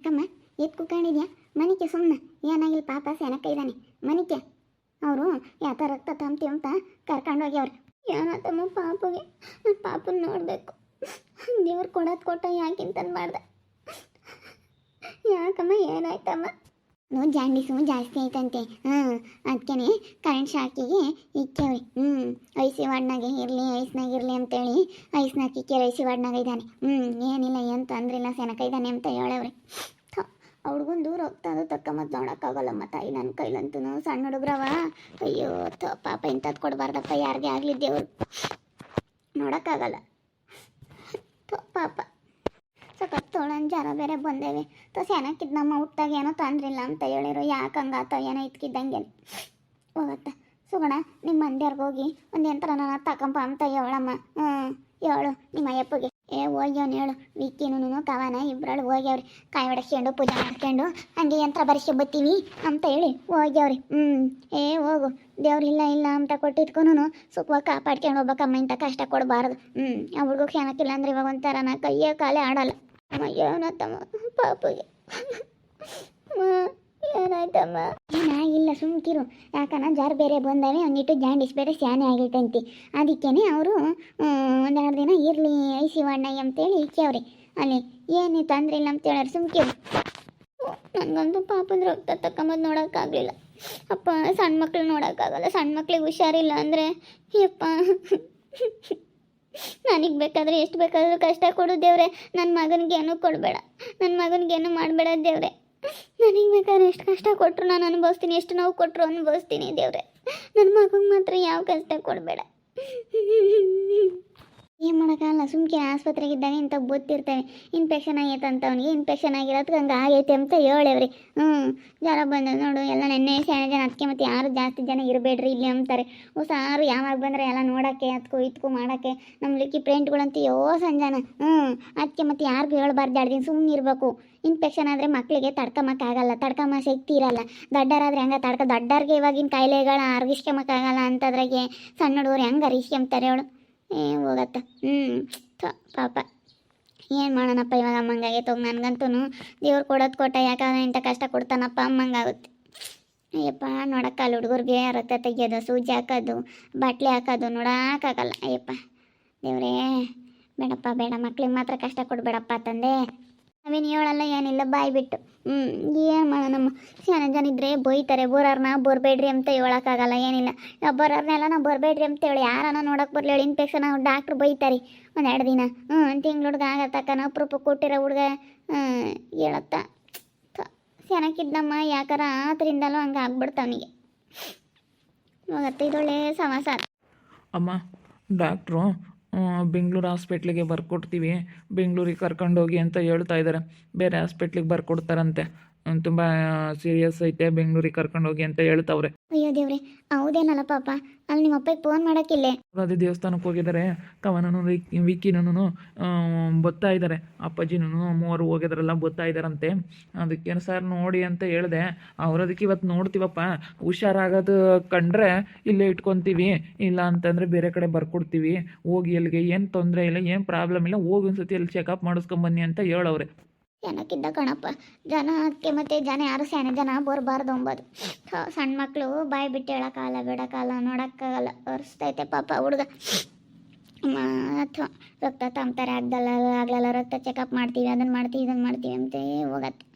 ಅಕ್ಕಮ್ಮ ಎತ್ ಕುತ್ಕೊಂಡಿದ್ಯಾ? ಮನಿಕೆ ಸುಮ್ಮನೆ ಏನಾಗಿಲ್ಲ ಪಾಪ ಸೆನಕ ಇದ್ದಾನೆ ಮನಿಕೆ. ಅವರು ಯಾತ ರಕ್ತ ತಂತಿ ಅಂತ ಕರ್ಕೊಂಡು ಹೋಗ್ಯವ್ರು. ಏನಾತಮ್ಮ ಪಾಪಗೆ? ನನ್ನ ಪಾಪನ ನೋಡಬೇಕು. ದೇವ್ರು ಕೊಡೋದು ಕೊಟ್ಟ ಯಾಕಿಂತಂದು ಮಾಡ್ದೆ? ಯಾಕಮ್ಮ, ಏನಾಯ್ತಮ್ಮ? ಜಾಂಡೀಸು ಜಾಸ್ತಿ ಆಯ್ತಂತೆ ಹಾಂ ಅದಕ್ಕೆ ಕರೆಂಟ್ ಶಾಕಿಗೆ ಇಕ್ಕೇವ್ರಿ ಹ್ಞೂ ಐಸಿ ವಾರ್ಡ್ನಾಗೆ ಇರಲಿ ಐಸ್ನಾಗ ಇರಲಿ ಅಂತೇಳಿ ಐಸ್ನಾಗ ಇಕ್ಕೇವ್ರಿ ಐಸಿ ವಾರ್ಡ್ನಾಗ ಇದ್ದಾನೆ. ಹ್ಞೂ ಏನಿಲ್ಲ, ಏನು ತೊಂದ್ರಿಲ್ಲ ಸೆನಕ ಇದ್ದಾನೆ ಅಂತ ಹೇಳವ್ರಿ. ಅವ್ಳಿಗೊಂದು ದೂರ ಹೋಗ್ತದ ತಕ್ಕಮತ್ ನೋಡೋಕ್ಕಾಗಲ್ಲಮ್ಮ ತಾಯಿ ನನ್ನ ಕೈಲಂತೂ ಸಣ್ಣ ಹುಡುಗ್ರವ. ಅಯ್ಯೋ ಪಾಪ ಇಂಥದ್ದು ಕೊಡಬಾರ್ದಪ್ಪ, ಯಾರಿಗೆ ಆಗಲಿ ದೇವ್ರು. ನೋಡೋಕ್ಕಾಗಲ್ಲ. ಪಾಪ. ತೊಳನ್ ಜರ ಬೇರೆ ಬಂದೇವೆ. ತೋ ಸೆನಕ್ಕಿದ್ ನಮ್ಮ ಹುಟ್ಟಾಗ ಏನೋ ತೊಂದ್ರಿಲ್ಲ ಅಂತ ಹೇಳಿರು. ಯಾಕೆ ಹಂಗಾತ ಏನೋ ಇದ್ಕಿದ್ದಂಗೆ ಹೋಗತ್ತ. ಸುಗಣ ನಿಮ್ಮ ಮಂದ್ಯಾರ್ಗೆ ಹೋಗಿ ಒಂದು ಯಂತ್ರ ನಾನು ತಕೊಂಬ ಅಂತ ಹೇಳಮ್ಮ. ಹ್ಞೂ ಹೇಳು ನಿಮ್ಮ ಅಯ್ಯಪ್ಪಗೆ. ಏ, ಹೋಗ್ಯವನು ಹೇಳು. ವಿಕ್ಕಿನೂ ಕವನ ಇಬ್ಬರಳು ಹೋಗ್ಯವ್ರಿ. ಕಾಯಿ ಹೊಡ್ಸ್ಕೊಂಡು ಪೂಜೆ ಮಾಡ್ಕೊಂಡು ಹಂಗೆ ಯಂತ್ರ ಬರ್ಸಿ ಬತ್ತೀವಿ ಅಂತ ಹೇಳಿ ಹೋಗ್ಯವ್ರಿ. ಹ್ಞೂ ಏ, ಹೋಗು. ದೇವ್ರು ಇಲ್ಲ ಇಲ್ಲ ಅಂತ ಕೊಟ್ಟಿದ್ಕೊನು ಸುಖವಾಗಿ ಕಾಪಾಡ್ಕೊಂಡು ಹೋಗ್ಬೇಕಮ್ಮ. ಇಂಥ ಕಷ್ಟ ಕೊಡಬಾರ್ದು. ಹ್ಞೂ ಹುಡುಗ ಏನಕ್ಕಿಲ್ಲ ಅಂದ್ರೆ ಇವಾಗ ಒಂಥರ ನಾ ಕೈಯೇ ಕಾಲೇ ಆಡಲ್ಲ. ಅಮ್ಮ, ಏನಾಯ್ತಮ್ಮ? ಪಾಪಗೆ ಏನಾಯ್ತಮ್ಮ ಏನಾಗಿಲ್ಲ ಸುಮ್ಕಿರು ಯಾಕನ ಜಾರ್ ಬೇರೆ ಬಂದವೆ ಒಂದಿಟ್ಟು ಜಾಂಡಿಸ್ ಬೇರೆ ಸ್ಯಾನೆ ಆಗೈತಂತಿ. ಅದಕ್ಕೇನೆ ಅವರು ಒಂದೆರಡು ದಿನ ಇರಲಿ, ಐಸಿ ವಾರ್ಡ್ನಾಗ ಅಂತೇಳಿ ಇಕ್ಕವ್ರಿ ಅಲ್ಲಿ, ಏನು ತೊಂದರೆ ಇಲ್ಲ ಅಂತ ಹೇಳಿ ಸುಮ್ಕಿರು ನನಗಂತೂ ಪಾಪದ ರಕ್ತ ತಕೊಂಬಂದು ನೋಡೋಕ್ಕಾಗಲಿಲ್ಲ. ಅಪ್ಪ, ಸಣ್ಣ ಮಕ್ಳು ನೋಡೋಕ್ಕಾಗಲ್ಲ. ಸಣ್ಣ ಮಕ್ಳಿಗೆ ಹುಷಾರಿಲ್ಲ ಅಂದರೆ, ಯಪ್ಪ. ನನಗೆ ಬೇಕಾದರೆ ಎಷ್ಟು ಬೇಕಾದರೂ ಕಷ್ಟ ಕೊಡು ದೇವ್ರೆ. ನನ್ನ ಮಗನಿಗೆ ಏನೂ ಕೊಡಬೇಡ. ನನ್ನ ಮಗನಿಗೆ ಏನೂ ಮಾಡಬೇಡ ದೇವ್ರೆ. ನನಗೆ ಬೇಕಾದ್ರೆ ಎಷ್ಟು ಕಷ್ಟ ಕೊಟ್ಟರು ನಾನು ಅನುಭವಿಸ್ತೀನಿ, ಎಷ್ಟು ನೋವು ಕೊಟ್ಟರು ಅನುಭವಿಸ್ತೀನಿ ದೇವ್ರೆ. ನನ್ನ ಮಗನಿಗೆ ಮಾತ್ರ ಯಾವ ಕಷ್ಟ ಕೊಡಬೇಡ. ಏನು ಮಾಡೋಕ್ಕಾಗಲ್ಲ ಸುಮ್ಕೆ ಆಸ್ಪತ್ರೆಗೆ ಇದ್ದಾಗ ಇಂಥ ಗೊತ್ತಿರ್ತವೆ. ಇನ್ಫೆಕ್ಷನ್ ಆಗೈತೆ ಅಂತ ಅವ್ನಿಗೆ ಇನ್ಫೆಕ್ಷನ್ ಆಗಿರೋದಕ್ಕೆ ಹಂಗ ಆಗೈತೆ ಅಂತ ಹೇಳೇವ್ರಿ. ಹ್ಮ್, ಜ್ವರ ಬಂದ ನೋಡು, ಎಲ್ಲ ನೆನ್ನೆ ಶಾನೆ ಜನ ಅದಕ್ಕೆ ಮತ್ತೆ ಯಾರು ಜಾಸ್ತಿ ಜನ ಇರಬೇಡ್ರಿ ಇಲ್ಲಿ ಅಂತಾರೆ. ಹೊಸಾರು ಯಾವಾಗ ಬಂದ್ರೆ ಎಲ್ಲ ನೋಡಕ್ಕೆ ಅದಕ್ಕೂ ಇದಕ್ಕೂ ಮಾಡಕ್ಕೆ, ನಮ್ಮ ಲಿಕ್ಕಿ ಪ್ರೇಂಟ್ಗಳಂತ ಯೋ ಸಂಜಾನ. ಹ್ಮ್, ಅದಕ್ಕೆ ಮತ್ತೆ ಯಾರಿಗೂ ಹೇಳ್ಬಾರ್ದು, ಎರಡು ದಿನ ಸುಮ್ಮನೆ ಇರಬೇಕು. ಇನ್ಫೆಕ್ಷನ್ ಆದ್ರೆ ಮಕ್ಕಳಿಗೆ ತಡ್ಕೊಂಬಕ್ಕಾಗಲ್ಲ ತಡ್ಕೊಂಬ ಶಕ್ತಿ ಇರಲ್ಲ. ದೊಡ್ಡರಾದ್ರೆ ಹೆಂಗೆ ತಡ್ಕ, ದೊಡ್ಡರಿಗೆ ಇವಾಗಿನ ಕಾಯಿಲೆಗಳ ಅರ್ಗಿಸ್ಕೊಂಬಕ್ಕಾಗಲ್ಲ ಅಂತದ್ರಾಗೆ ಸಣ್ಣ ಹುಡುಗರು ಹೆಂಗೆ ಅರಿಸ್ಕೊಂತಾರೆ ಹೇಳು. ಏ ಹೋಗತ್ತ? ಹ್ಞೂ ಪಾಪ. ಏನು ಮಾಡೋಣಪ್ಪ ಇವಾಗ ಅಮ್ಮಂಗಾಗೈತೆ ಹೋಗಿ ನನಗಂತೂ ದೇವ್ರು ಕೊಡೋದು ಕೊಟ್ಟ, ಯಾಕಂದ್ರೆ ಇಂಥ ಕಷ್ಟ ಕೊಡ್ತಾನಪ್ಪ, ಅಮ್ಮಂಗಾಗುತ್ತೆ. ಅಯ್ಯಪ್ಪ ನೋಡಕ್ಕಲ್ಲ ಹುಡುಗರಿಗೆ ರಕ್ತ ತೆಗಿಯೋದು, ಸೂಜಿ ಹಾಕೋದು, ಬಟ್ಲೆ ಹಾಕೋದು ನೋಡೋಕ್ಕಾಗಲ್ಲ. ಅಯ್ಯಪ್ಪ, ದೇವ್ರೇ, ಬೇಡಪ್ಪ, ಬೇಡ, ಮಕ್ಳಿಗೆ ಮಾತ್ರ ಕಷ್ಟ ಕೊಡಬೇಡಪ್ಪ ತಂದೆ. ನಾವೇನು ಹೇಳಲ್ಲ ಏನಿಲ್ಲ, ಬಾಯಿ ಬಿಟ್ಟು. ಹ್ಞೂ ಏನು ಮಾಡೋಣಮ್ಮ ಶಾನೆ ಜನ ಇದ್ರೆ ಬೈತಾರೆ, ಬೋರಾರ್ನ ಬರ್ಬೇಡ್ರಿ ಅಂತ ಹೇಳೋಕ್ಕಾಗಲ್ಲ, ಏನಿಲ್ಲ. ನಾವು ಬರೋರ್ನೆಲ್ಲ ನಾವು ಬರಬೇಡ್ರಿ ಅಂತ ಹೇಳಿ, ಯಾರನ್ನ ನೋಡೋಕೆ ಬರಲಿ ಹೇಳಿ ಇನ್ಫೆಕ್ಷನ್ ಡಾಕ್ಟ್ರು ಬೈತಾರೆ. ಒಂದೆರಡು ದಿನ. ಹ್ಞೂ ತಿಂಗ್ಳು ಹುಡ್ಗ ಆಗತ್ತಕ್ಕನ ಅಪ್ರೂಪ ಕೊಟ್ಟಿರೋ ಹುಡ್ಗ ಹೇಳತ್ತ. ಚೆನ್ನಾಗಿದ್ದಮ್ಮ ಯಾಕಾರ ಆತರಿಂದಲೂ ಹಂಗೆ ಆಗ್ಬಿಡ್ತಾವನಿಗೆ ಹೋಗತ್ತೆ ಇದೊಳ್ಳೆ ಸಮಸ್ಯೆ ಅಮ್ಮ ಡಾಕ್ಟ್ರು ಬೆಂಗಳೂರು ಹಾಸ್ಪಿಟ್ಲಿಗೆ ಬರ್ಕೊಡ್ತೀವಿ. ಬೆಂಗಳೂರಿಗೆ ಕರ್ಕೊಂಡೋಗಿ ಅಂತ ಹೇಳ್ತಾ ಇದ್ದಾರೆ ಬೇರೆ ಹಾಸ್ಪಿಟ್ಲಿಗೆ ಬರ್ಕೊಡ್ತಾರಂತೆ. ತುಂಬ ಸೀರಿಯಸ್ ಐತೆ ಬೆಂಗಳೂರಿಗೆ ಕರ್ಕೊಂಡೋಗಿ ಅಂತ ಹೇಳ್ತಾವ್ರೆ. ಅಯ್ಯೋ ದೇವ್ರೆ ಹೌದೇನಲ್ಲ ಪಾಪ. ಅಲ್ಲಿ ನಿಮ್ಮ ಅಪ್ಪಗೆ ಫೋನ್ ಮಾಡಕ್ಕಿಲ್ಲ. ಅದೇ ದೇವಸ್ಥಾನಕ್ಕೆ ಹೋಗಿದ್ದಾರೆ. ಕವನನು ವಿಕ್ಕಿನೂ ಬತ್ತಾ ಇದ್ದಾರೆ. ಅಪ್ಪಾಜಿನೂ ಮೂವರು ಹೋಗಿದ್ರಲ್ಲ ಬತ್ತಾ ಇದ್ದಾರಂತೆ. ಅದಕ್ಕೆ ಸರ್ ನೋಡಿ ಅಂತ ಹೇಳಿದೆ. ಅವ್ರು ಅದಕ್ಕೆ ಇವತ್ತು ನೋಡ್ತೀವಪ್ಪ. ಹುಷಾರಾಗೋದು ಕಂಡ್ರೆ ಇಲ್ಲೇ ಇಟ್ಕೊತೀವಿ. ಇಲ್ಲ ಅಂತಂದ್ರೆ ಬೇರೆ ಕಡೆ ಬರ್ಕೊಡ್ತೀವಿ. ಹೋಗಿ ಅಲ್ಲಿಗೆ ಏನು ತೊಂದರೆ ಇಲ್ಲ ಏನು ಪ್ರಾಬ್ಲಮ್ ಇಲ್ಲ. ಹೋಗಿ ಒಂದ್ಸತಿ ಅಲ್ಲಿ ಚೆಕಪ್ ಮಾಡಿಸ್ಕೊಂಬನ್ನಿ ಅಂತ ಹೇಳವ್ರೆ. ಜನಕ್ಕಿದ್ದ ಕಣಪ್ಪ? ಜನ ಅದಕ್ಕೆ ಮತ್ತೆ ಜನ ಯಾರು ಸೇನೆ ಜನ ಬರಬಾರ್ದು ಅಂಬೋದು. ಸಣ್ಣ ಮಕ್ಕಳು ಬಾಯಿ ಬಿಟ್ಟು ಹೇಳೋಕ್ಕಾಗಲ್ಲ, ಬಿಡೋಕ್ಕಾಗಲ್ಲ, ನೋಡೋಕ್ಕಾಗಲ್ಲ ಒರೆಸ್ತೈತೆ ಪಾಪ ಹುಡುಗ. ಅಥವಾ ರಕ್ತ ತಂಬ್ತಾರೆ, ಆಗ್ದಲ್ಲ, ಆಗ್ಲಲ್ಲ, ರಕ್ತ ಚೆಕಪ್ ಮಾಡ್ತೀವಿ ಅದನ್ನು ಮಾಡ್ತೀವಿ ಇದನ್ನು ಮಾಡ್ತೀವಿ ಅಂತ ಹೋಗತ್ತೆ.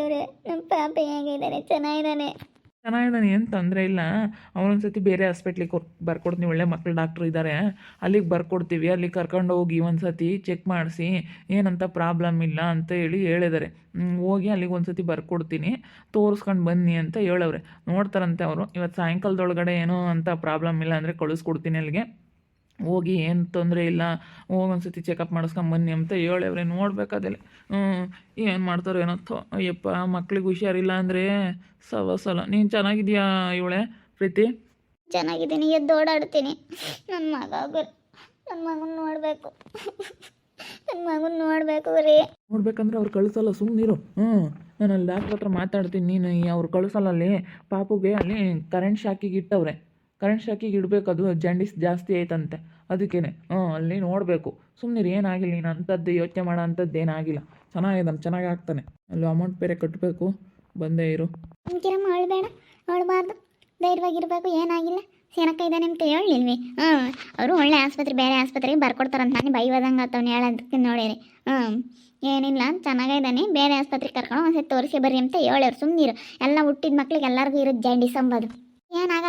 ಅವರೇ ನಮ್ಮ ಪಾಪ ಹೇಗಿದ್ದಾರೆ ಚೆನ್ನಾಗಿದ್ದಾನೆ ಚೆನ್ನಾಗಿದ್ದಾನೆ ಏನು ತೊಂದರೆ ಇಲ್ಲ. ಅವನೊಂದ್ಸತಿ ಬೇರೆ ಹಾಸ್ಪಿಟ್ಲಿಗೆ ಬರ್ಕೊಡ್ತೀನಿ. ಒಳ್ಳೆ ಮಕ್ಳು ಡಾಕ್ಟ್ರು ಇದ್ದಾರೆ ಅಲ್ಲಿಗೆ ಬರ್ಕೊಡ್ತೀವಿ. ಅಲ್ಲಿಗೆ ಕರ್ಕೊಂಡು ಹೋಗಿ ಒಂದ್ಸತಿ ಚೆಕ್ ಮಾಡಿಸಿ, ಏನಂತ ಪ್ರಾಬ್ಲಮ್ ಇಲ್ಲ ಅಂತ ಹೇಳಿ ಹೇಳಿದ್ದಾರೆ ಹೋಗಿ ಅಲ್ಲಿಗೆ ಒಂದ್ಸತಿ ಬರ್ಕೊಡ್ತೀನಿ. ತೋರಿಸ್ಕೊಂಡು ಬನ್ನಿ ಅಂತ ಹೇಳವ್ರೆ. ನೋಡ್ತಾರಂತೆ ಅವರು. ಇವತ್ತು ಸಾಯಂಕಾಲದೊಳಗಡೆ ಏನೋ ಅಂತ ಪ್ರಾಬ್ಲಮ್ ಇಲ್ಲ ಅಂದರೆ ಕಳಿಸ್ಕೊಡ್ತೀನಿ ಅಲ್ಲಿಗೆ. ಹೋಗಿ ಏನು ತೊಂದರೆ ಇಲ್ಲ ಹೋಗಿ ಒಂದ್ಸತಿ ಚೆಕಪ್ ಮಾಡಿಸ್ಕೊಂಬನ್ನಿ ಅಂತ ಹೇಳವ್ರೆ ನೋಡ್ಬೇಕಾದಲ್ಲಿ ಹ್ಞೂ ಏನು ಮಾಡ್ತಾರೋ ಏನೋ ಥೋ ಅಯ್ಯಪ್ಪ ಮಕ್ಳಿಗೆ ಹುಷಾರಿಲ್ಲ ಅಂದರೆ ಸವ ಸಲ. ನೀನು ಚೆನ್ನಾಗಿದ್ಯಾ ಇವಳೆ ಪ್ರೀತಿ? ಚೆನ್ನಾಗಿದ್ದೀನಿ ಎದ್ದು ಓಡಾಡ್ತೀನಿ. ನನ್ನ ಮಗ ನನ್ನ ಮಗನ ನೋಡಬೇಕು. ನನ್ನ ಮಗನ ನೋಡಬೇಕು ರೀ ನೋಡ್ಬೇಕಂದ್ರೆ ಅವ್ರು ಕಳಿಸಲ್ಲ ಸುಮ್ಮನಿರು ಹ್ಞೂ ನಾನು ಅಲ್ಲಿ ಡಾಕ್ಟ್ರ್ ಹತ್ರ ಮಾತಾಡ್ತೀನಿ ನೀನು ಅವ್ರು ಕಳಿಸಲ್ಲ ಅಲ್ಲಿ ಪಾಪುಗೆ ಅಲ್ಲಿ ಕರೆಂಟ್ ಶಾಕಿಗೆ ಇಟ್ಟವ್ರೆ. ಕರೆಂಟ್ ಶಾಕಿಗೆ ಇಡಬೇಕು, ಅದು ಜಂಡಿಸ್ ಜಾಸ್ತಿ ಐತಂತೆ ಅದಕ್ಕೇನೆ, ಹ್ಞೂ, ಅಲ್ಲಿ ನೋಡಬೇಕು. ಸುಮ್ಮನೆ ಏನಾಗಿಲ್ಲ ನೀನು ಅಂಥದ್ದು, ಯೋಚನೆ ಮಾಡೋ, ಅಂಥದ್ದು, ಏನಾಗಿಲ್ಲ. ಚೆನ್ನಾಗಿದ್ದಾನೆ ಚೆನ್ನಾಗಿ ಆಗ್ತಾನೆ. ಅಲ್ಲಿ ಅಮೌಂಟ್ ಬೇರೆ ಕಟ್ಟಬೇಕು ಬಂದೇ ಇರು. ಅಂಕಿರಮ್ಮ ಅಳ್ಬೇಡ ಧೈರ್ಯವಾಗಿರಬೇಕು, ಏನಾಗಿಲ್ಲ. ಸೇನಕ್ಕ ಇದ್ದಾನೆ ಅಂತ ಹೇಳಿಲ್ವಿ ಹ್ಞೂ, ಅವರು ಒಳ್ಳೆ ಆಸ್ಪತ್ರೆ, ಬೇರೆ ಆಸ್ಪತ್ರೆಗೆ ಬರ್ಕೊಡ್ತಾರಂತ. ನಾನು ಬೈವದಂಗೆ ಆತವ್ನು, ಹೇಳೋದಕ್ಕೆ ನೋಡಿರಿ. ಹ್ಞೂ, ಏನಿಲ್ಲ, ಚೆನ್ನಾಗಿದ್ದಾನೆ. ಬೇರೆ ಆಸ್ಪತ್ರೆಗೆ ಕರ್ಕೊಂಡು ಒಂದ್ಸತಿ ತೋರಿಸಿ ಬರ್ರಿ ಅಂತ ಹೇಳೋರು. ಸುಮ್ಮನಿರು ಎಲ್ಲ ಹುಟ್ಟಿದ ಮಕ್ಳಿಗೆ ಎಲ್ಲರಿಗೂ ಇರೋದು ಜಂಡಿಸ್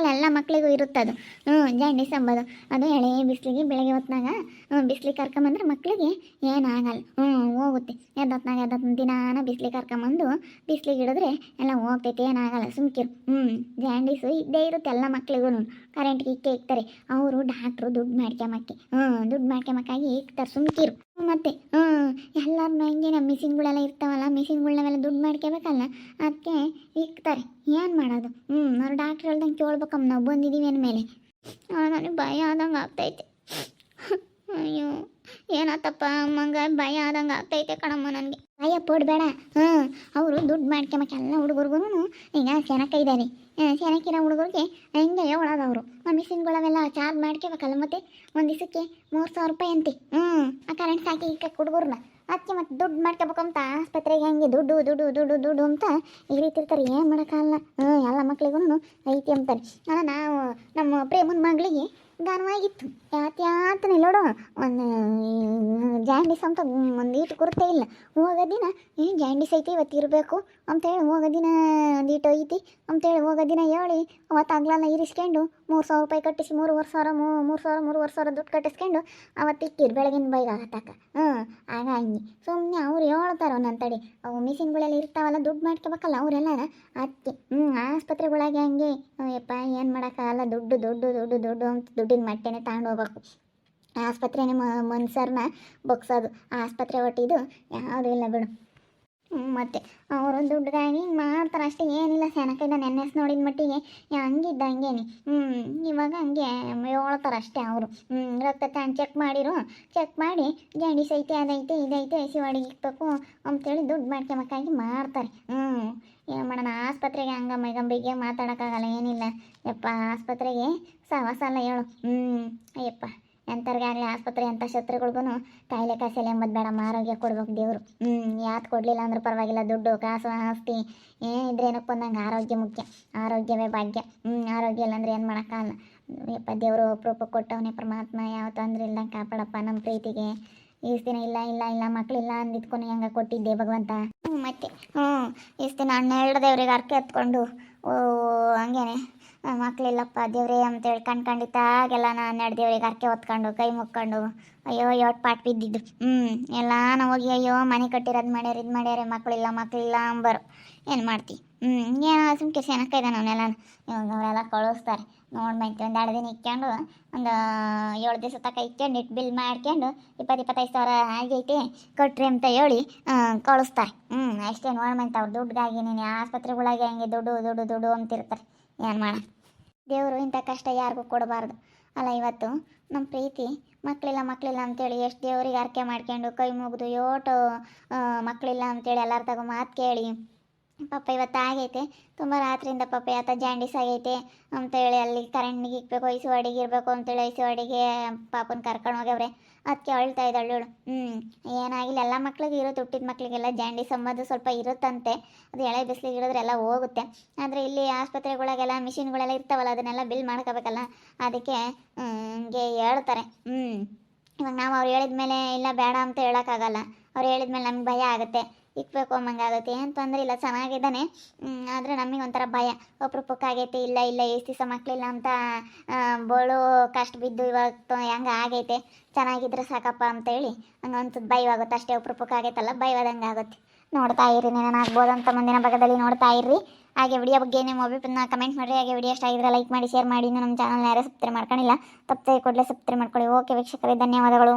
ಏನಾಗಲ್ಲ ಎಲ್ಲ ಮಕ್ಕಳಿಗೂ ಇರುತ್ತದು. ಹ್ಞೂ ಜಾಂಡೀಸ್ ಅಂಬೋದು ಅದು ಎಳೆ ಬಿಸಿಲಿಗೆ ಬೆಳಗ್ಗೆ ಹೊತ್ನಾಗ, ಹ್ಞೂ, ಬಿಸಿಲಿಗೆ ಕರ್ಕೊಂಬಂದ್ರೆ ಮಕ್ಕಳಿಗೆ ಏನಾಗಲ್ಲ. ಹ್ಞೂ, ಹೋಗುತ್ತೆ. ಎದ್ದೊತ್ನಾಗ ಎದ್ದೊತ್ ದಿನಾನ ಬಿಸಿಲಿಗೆ ಕರ್ಕೊಂಬಂದು ಬಿಸಿಲಿಗೆ ಹಿಡಿದ್ರೆ ಎಲ್ಲ ಹೋಗ್ತೈತೆ, ಏನಾಗಲ್ಲ. ಸುಮ್ಕಿರು. ಹ್ಞೂ, ಜಾಂಡೀಸು ಇದ್ದೇ ಇರುತ್ತೆ ಎಲ್ಲ ಮಕ್ಕಳಿಗೂ ಕರೆಂಟ್ಗೆ ಇಕ್ಕೇ ಇಕ್ತಾರೆ. ಅವರು ಡಾಕ್ಟ್ರು ದುಡ್ಡು ಮಾಡ್ಕೊಂಬಕ್ಕೆ. ಹ್ಞೂ, ದುಡ್ಡು ಮಾಡ್ಕೊಂಬಕ್ಕಾಗಿ ಇಕ್ತಾರೆ. ಸುಮ್ಕಿರು. ಮತ್ತೆ, ಹ್ಞೂ ಎಲ್ಲರನ್ನೂ ಹಿಂಗೆ ನಮ್ಮ ಮಿಷಿನ್ಗಳೆಲ್ಲ ಇರ್ತಾವಲ್ಲ ಮಿಷಿನ್ಗಳನ್ನೆಲ್ಲ ದುಡ್ಡು ಮಾಡ್ಕೋಬೇಕಲ್ಲ, ಅದಕ್ಕೆ ಇಕ್ತಾರೆ. ಏನು ಮಾಡೋದು? ಹ್ಞೂ ಅವ್ರು ಡಾಕ್ಟ್ರ್ ಹೇಳ್ದಂಗೆ ಕೇಳ್ಬೇಕಮ್ಮ, ನಾವು ಬಂದಿದ್ದೀವಿ ಅಂದಮೇಲೆ. ನನಗೆ ಭಯ ಆದಂಗೆ ಆಗ್ತೈತೆ. ಅಯ್ಯೋ. ಏನಾತಪ್ಪ? ಅಮ್ಮಂಗ ಭಯ ಆದಂಗ ಆಗ್ತೈತೆ ಕಣಮ್ಮ ನನಗೆ. ಭಯ ಪಡ್ಬೇಡ ಹ್ಞೂ, ಅವರು ದುಡ್ಡು ಮಾಡ್ಕೊಂಬಕ್ಕೆ ಎಲ್ಲ ಹುಡುಗರ್ಗು ಈಗ ಸೆನಕ ಇದ್ದಾರೆ ಸೆನಕಿರೋ ಹುಡುಗರಿಗೆ ಹಿಂಗೆ ಅವರು. ಮಿಷಿನ್ಗಳವೆಲ್ಲ ಚಾರ್ಜ್ ಮಾಡ್ಕೋಬೇಕಲ್ಲ ಮತ್ತೆ? ಒಂದು ದಿವಸಕ್ಕೆ ಮೂರು ಸಾವಿರ ರೂಪಾಯಿ ಅಂತೆ. ಹ್ಞೂ, ಆ ಕರೆಂಟ್ ಸಾಕಿ ಇಕ್ಕ ಹುಡುಗರ್ನ ಅದಕ್ಕೆ ಮತ್ತೆ ದುಡ್ಡು ಮಾಡ್ಕೋಬೇಕಂತ ಆಸ್ಪತ್ರೆಗೆ ಹಂಗೆ ದುಡ್ಡು ದುಡ್ಡು ದುಡ್ಡು ದುಡ್ಡು ಅಂತ ಈ ರೀತಿ ಇರ್ತಾರೆ. ಏನು ಮಾಡೋಕ್ಕಾಗಲ್ಲ ಹ್ಞೂ, ಎಲ್ಲ ಮಕ್ಳಿಗೂ ಐತಿ ಅಂತಾರೆ. ನಾವು ನಮ್ಮ ಪ್ರೇಮನ ಮಗಳಿಗೆ ಗಾನವಾಗಿತ್ತು. ಯಾತ್ಯಾತನೇ ನೋಡು ಒಂದು ಜಾಂಡಿಸ್ ಅಂತ ಒಂದು ಈಟು ಕೊರತೆ ಇಲ್ಲ. ಹೋಗೋ ದಿನ ಏನು ಜಾಂಡಿಸ್ ಐತಿ ಇವತ್ತು ಇರಬೇಕು ಅಂತೇಳಿ ಹೋಗೋ ದಿನ ಒಂದು ಈಟು ಐತಿ ಅಂತೇಳಿ ಹೋಗೋ ದಿನ ಹೇಳಿ ಅವತ್ತು ಆಗ್ಲಲ್ಲ ಇರಿಸ್ಕೊಂಡು ಮೂರು ಸಾವಿರ ರೂಪಾಯಿ ಕಟ್ಟಿಸಿ ಮೂರುವರೆ ಸಾವಿರ ಮೂರು ಸಾವಿರ ಮೂರುವರೆ ಸಾವಿರ ದುಡ್ಡು ಕಟ್ಟಿಸ್ಕೊಂಡು ಅವತ್ತು ಇಟ್ಟಿರು ಬೆಳಗಿನ ಬೈಗ ಆಗತ್ತಾಕ ಹ್ಞೂ ಆಗ ಸುಮ್ಮನೆ ಅವ್ರು ಹೇಳ್ತಾರೆ ಒಂದೊಂದು ತಡಿ, ಅವು ಮಿಷಿನ್ಗಳೆಲ್ಲ ಇರ್ತಾವಲ್ಲ, ದುಡ್ಡು ಮಾಡ್ಕೋಬೇಕಲ್ಲ ಅವರೆಲ್ಲ ಅತ್ತೆ ಹ್ಞೂ ಆಸ್ಪತ್ರೆಗಳಾಗೆ ಹಂಗೆ ಯಪ್ಪ ಏನು ಮಾಡೋಕ್ಕಾಗಲ್ಲ, ದುಡ್ಡು ದುಡ್ಡು ದುಡ್ಡು ದುಡ್ಡು ಅಂತ ದುಡ್ಡಿನ ಮಟ್ಟೆನೆ ತಗೊಂಡು ಹೋಗ್ಬೇಕು. ಆಸ್ಪತ್ರೆನೇ ಮನ್ಸರ್ನ ಬೊಗ್ಸೋದು. ಆಸ್ಪತ್ರೆ ಒಟ್ಟಿದು ಯಾವುದು ಇಲ್ಲ ಬಿಡು. ಮತ್ತೆ ಅವರು ದುಡ್ಡುಗಾಗಿ ಮಾಡ್ತಾರೆ ಅಷ್ಟೇ. ಏನಿಲ್ಲ ಸೆನಕೈದ ನೆನ್ನೆಸ್ ನೋಡಿದ ಮಟ್ಟಿಗೆ ಹಂಗಿದ್ದ ಹಂಗೇನಿ. ಹ್ಞೂ ಇವಾಗ ಹಂಗೆ ಹೇಳ್ತಾರೆ ಅಷ್ಟೇ ಅವರು. ಹ್ಞೂ ರಕ್ತ ತಾನು ಚೆಕ್ ಮಾಡಿರು. ಚೆಕ್ ಮಾಡಿ ಜಾಂಡೀಸ್ ಐತೆ, ಅದೈತೆ, ಇದೈತೆ, ಐ ಸಿ ವಾರ್ಡಿಗೆ ಇಕ್ಬೇಕು ಅಂತೇಳಿ ದುಡ್ಡು ಮಾಡ್ಕೊಬೇಕಾಗಿ ಮಾಡ್ತಾರೆ. ಹ್ಞೂ ಏನು ಮಾಡೋಣ? ಆಸ್ಪತ್ರೆಗೆ ಹಂಗ ಮೈಗಂಬಿಗೆ ಮಾತಾಡೋಕ್ಕಾಗಲ್ಲ, ಏನಿಲ್ಲ. ಯಪ್ಪ, ಆಸ್ಪತ್ರೆಗೆ ಸವಾಸ ಅಲ್ಲ ಹೇಳು. ಹ್ಞೂ ಅಯ್ಯಪ್ಪ. ಎಂಥವ್ರಿಗಾಗಲಿ ಆಸ್ಪತ್ರೆ ಅಂಥ ಶತ್ರುಗಳಿಗೂ ಕಾಯಿಲೆ ಕಾಯಿಲೆ ಎಂಬುದು ಬೇಡ. ಆರೋಗ್ಯ ಕೊಡ್ಬೇಕು ದೇವರು. ಹ್ಞೂ ಯಾತ್ ಕೊಡಲಿಲ್ಲ ಅಂದ್ರೆ ಪರವಾಗಿಲ್ಲ. ದುಡ್ಡು, ಕಾಸು, ಆಸ್ತಿ ಏನಿದ್ರೆ ಏನಕ್ಕೆ ಬಂದಂಗೆ ಆರೋಗ್ಯ ಮುಖ್ಯ. ಆರೋಗ್ಯವೇ ಭಾಗ್ಯ. ಹ್ಞೂ ಆರೋಗ್ಯ ಇಲ್ಲ ಅಂದ್ರೆ ಏನು ಮಾಡೋಕ್ಕಾಗಲ್ಲ ಯಪ್ಪ ದೇವರು ಅಪರೂಪ ಕೊಟ್ಟವನೇ, ಪರಮಾತ್ಮ ಯಾವ ತೊಂದರೆ ಇಲ್ದಂಗೆ ಕಾಪಾಡಪ್ಪ ನಮ್ಮ ಪ್ರೀತಿಗೆ. ಇಷ್ಟು ದಿನ ಇಲ್ಲ ಇಲ್ಲ ಇಲ್ಲ ಮಕ್ಕಳಿಲ್ಲ ಅಂದಿದ್ಕೊಂಡು ಹೆಂಗೆ ಕೊಟ್ಟಿದ್ದೆ ಭಗವಂತ. ಹ್ಞೂ ಮತ್ತೆ ಹ್ಞೂ ಇಷ್ಟು ದಿನ ಹನ್ನೆರಡು ದೇವ್ರಿಗೆ ಅರ್ಕೆ ಹತ್ಕೊಂಡು, ಓ, ಹಂಗೇನೆ. ಮಕ್ಕಳಿಲ್ಲಪ್ಪ ದೇವ್ರೇ ಅಂತೇಳಿ ಕಣ್ಕಂಡಿತ್ತಾಗೆಲ್ಲ ನಾ ಹನ್ನೆರಡು ದೇವ್ರಿಗೆ ಅರ್ಕೆ ಹೊತ್ಕೊಂಡು, ಕೈ ಮುಕ್ಕೊಂಡು, ಅಯ್ಯೋ ಯೋಟ್ ಪಾಟ್ ಬಿದ್ದಿದ್ದು. ಹ್ಞೂ ಎಲ್ಲ ನಾವು ಹೋಗಿ, ಅಯ್ಯೋ, ಮನೆ ಕಟ್ಟಿರೋದು ಮಾಡ್ಯಾರ, ಇದು ಮಾಡ್ಯಾರ ಮಕ್ಕಳಿಲ್ಲ ಮಕ್ಕಳಿಲ್ಲ ಅಂಬರು. ಏನು ಮಾಡ್ತಿ? ಹ್ಞೂ ಏನೋ ಸುಮ್ಕೆ ಸೆನಕ ಇದ್ದಾನೆ ಅವನ್ನೆಲ್ಲ ಅವರೆಲ್ಲ ಕಳಿಸ್ತಾರೆ. ನೋಡ್ಬೈತಿ ಒಂದು ಎರಡು ದಿನ ಇಟ್ಕೊಂಡು ಒಂದು ಏಳು ದಿವಸ ತನಕ ಇಕ್ಕೊಂಡು ಇಟ್ಟು ಬಿಲ್ ಮಾಡ್ಕೊಂಡು ಇಪ್ಪತ್ತು ಇಪ್ಪತ್ತೈದು ಸಾವಿರ ಆಗೈತಿ ಕೊಟ್ರಿ ಅಂತ ಹೇಳಿ ಕಳಿಸ್ತಾರೆ. ಹ್ಞೂ ಅಷ್ಟೇ ನೋಡ್ಬಂತ ಅವ್ರು ದುಡ್ಡಿಗಾಗಿ ನೀನು ಆಸ್ಪತ್ರೆಗಳಾಗೆ ಹಂಗೆ ದುಡ್ಡು ದುಡ್ಡು ದುಡ್ಡು ಅಂತಿರ್ತಾರೆ. ಏನು ಮಾಡ? ದೇವರು ಇಂಥ ಕಷ್ಟ ಯಾರಿಗೂ ಕೊಡಬಾರ್ದು. ಅಲ್ಲ ಇವತ್ತು ನಮ್ಮ ಪ್ರೀತಿ ಮಕ್ಕಳಿಲ್ಲ ಮಕ್ಕಳಿಲ್ಲ ಅಂತೇಳಿ ಎಷ್ಟು ದೇವ್ರಿಗೆ ಅರ್ಕೆ ಮಾಡ್ಕೊಂಡು ಕೈ ಮುಗಿದು ಯೋಟು ಮಕ್ಕಳಿಲ್ಲ ಅಂತೇಳಿ ಎಲ್ಲರ ತಗೋ ಮಾತು ಕೇಳಿ ಪಾಪ ಇವತ್ತು ಆಗೈತೆ. ತುಂಬ ರಾತ್ರಿಯಿಂದ ಪಾಪ ಆತ ಜಾಂಡೀಸ್ ಆಗೈತೆ. ಅಂತೇಳಿ ಅಲ್ಲಿ ಕರೆಂಟ್ನಿಗೆ ಇಕ್ಬೇಕು, ಐಸು ಅಡಿಗೆ ಇರಬೇಕು ಅಂತೇಳಿ ಐಸು ಅಡಿಗೆ ಪಾಪನ ಕರ್ಕೊಂಡು ಹೋಗ್ಯವ್ರೆ. ಅದಕ್ಕೆ ಅಳ್ತಾ ಇದ್ದಾಳು ಹ್ಞೂ ಏನಾಗಿಲ್ಲ. ಎಲ್ಲ ಮಕ್ಳಿಗೆ ಇರೋ ತುಟ್ಟಿದ ಮಕ್ಕಳಿಗೆಲ್ಲ ಜಾಂಡಿ ಅಂಬೋದು ಸ್ವಲ್ಪ ಇರುತ್ತಂತೆ. ಅದು ಎಳೆ ಬಿಸಿಲಿಗೆ ಇಡಿದ್ರೆ ಎಲ್ಲ ಹೋಗುತ್ತೆ. ಆದರೆ ಇಲ್ಲಿ ಆಸ್ಪತ್ರೆಗಳಿಗೆಲ್ಲ, ಮಿಷಿನ್ಗಳೆಲ್ಲ ಇರ್ತಾವಲ್ಲ, ಅದನ್ನೆಲ್ಲ ಬಿಲ್ ಮಾಡ್ಕೋಬೇಕಲ್ಲ. ಅದಕ್ಕೆ, ಹಂಗೆ ಹೇಳ್ತಾರೆ. ಹ್ಞೂ ಇವಾಗ ನಾವು ಅವ್ರು ಹೇಳಿದ ಮೇಲೆ ಇಲ್ಲ ಬೇಡ ಅಂತ ಹೇಳೋಕ್ಕಾಗಲ್ಲ. ಅವ್ರು ಹೇಳಿದ ಮೇಲೆ ನಮ್ಗೆ ಭಯ ಆಗುತ್ತೆ. ಇಕ್ಬೇಕು ಅಮ್ಮಂಗಾಗುತ್ತೆ ಏನು ತೊಂದರೆ ಇಲ್ಲ, ಚೆನ್ನಾಗಿದ್ದಾನೆ. ಆದರೆ ನಮಗೆ ಒಂಥರ ಭಯ. ಅಪರೂಪಕ್ಕಾಗೈತೆ ಇಲ್ಲ ಇಲ್ಲ, ಎಷ್ಟು ದಿವಸ ಮಕ್ಕಳಿಲ್ಲ ಅಂತ ಬೋಳು ಕಷ್ಟ ಬಿದ್ದು ಇವಾಗ ಹೆಂಗೆ ಆಗೈತೆ. ಚೆನ್ನಾಗಿದ್ರೆ ಸಾಕಪ್ಪ ಅಂತೇಳಿ ಅನ್ಸುತ್ತೆ ಭಯವಾಗುತ್ತೆ ಅಷ್ಟೇ ಅಪರೂಪಕ್ಕಾಗೈತಲ್ಲ ಭಯವಾದಂಗೆ ಆಗುತ್ತೆ. ನೋಡ್ತಾ ಇರಿ ನಾನು ಅಂತ ಮುಂದಿನ ಭಾಗದಲ್ಲಿ ನೋಡ್ತಾ ಇರ್ರಿ. ಹಾಗೆ ವಿಡಿಯೋ ಬಗ್ಗೆ ನಿಮ್ಮ ಅಭಿಪ್ರಾಯ ಕಮೆಂಟ್ ಮಾಡಿರಿ. ಹಾಗೆ ವಿಡಿಯೋ ಇಷ್ಟ ಆಗಿದ್ರೆ ಲೈಕ್ ಮಾಡಿ ಶೇರ್ ಮಾಡಿ. ನಮ್ಮ ಚಾನಲ್ ಯಾರೇ ಸಬ್ಸ್ಕ್ರೈಬ್ ಮಾಡ್ಕೊಂಡಿಲ್ಲ, ತಪ್ಪದೆ ಕೂಡಲೇ ಸಬ್ಸ್ಕ್ರೈಬ್ ಮಾಡ್ಕೊಳ್ಳಿ. ಓಕೆ ವೀಕ್ಷಕರೇ, ಧನ್ಯವಾದಗಳು.